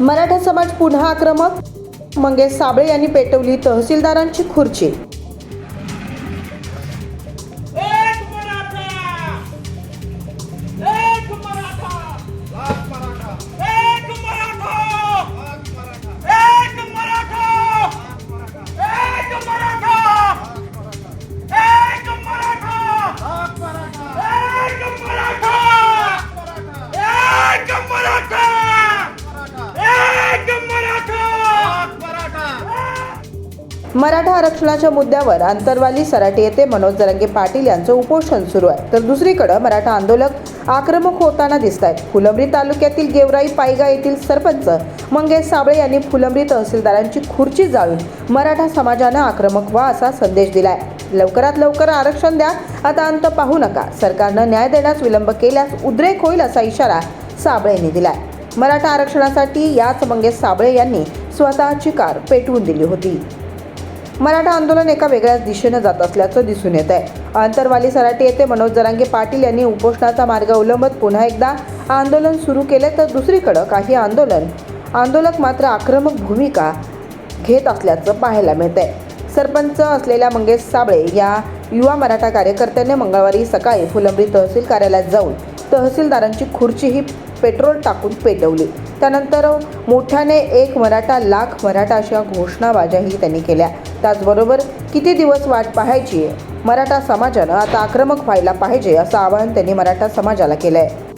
मराठा समाज पुन्हा आक्रमक? मंगेश साबळे यांनी पेटवली तहसीलदारांची खुर्ची मराठा आरक्षणाच्या मुद्द्यावर आंतरवाली सराटी येथे मनोज जरंगे पाटील यांचं उपोषण सुरू आहे. तर दुसरीकडे मराठा आंदोलक आक्रमक होताना दिसत आहेत फुलंब्री तालुक्यातील गेवराई पायगा येथील सरपंच मंगेश साबळे यांनी फुलंब्री तहसीलदारांची खुर्ची जाळून मराठा समाजानं आक्रमक व्हा असा संदेश दिलाय. लवकरात लवकर आरक्षण द्या. आता अंत पाहू नका. सरकारनं न्याय देण्यास विलंब केल्यास उद्रेक होईल असा इशारा साबळे यांनी दिलाय. मराठा आरक्षणासाठी याच मंगेश साबळे यांनी स्वतःची कार पेटवून दिली होती. मराठा आंदोलन एका वेगळ्याच दिशेनं जात असल्याचं दिसून येत आहे अंतरवाली सराटी येथे मनोज जरांगे पाटील यांनी उपोषणाचा मार्ग अवलंबत पुन्हा एकदा आंदोलन सुरू केले तर दुसरीकडं काही आंदोलन. आंदोलक मात्र आक्रमक भूमिका घेत असल्याचं पाहायला मिळत आहे सरपंच असलेल्या मंगेश साबळे या युवा मराठा कार्यकर्त्याने मंगळवारी सकाळी फुलंब्री तहसील कार्यालयात जाऊन तहसीलदारांची खुर्चीही पेट्रोल टाकून पेटवली. त्यानंतर मोठ्याने एक मराठा लाख मराठा अशा घोषणाबाज्याही त्यांनी केल्या. त्याचबरोबर किती दिवस वाट पाहायची मराठा समाजानं आता आक्रमक व्हायला पाहिजे असं आवाहन त्यांनी मराठा समाजाला केलं आहे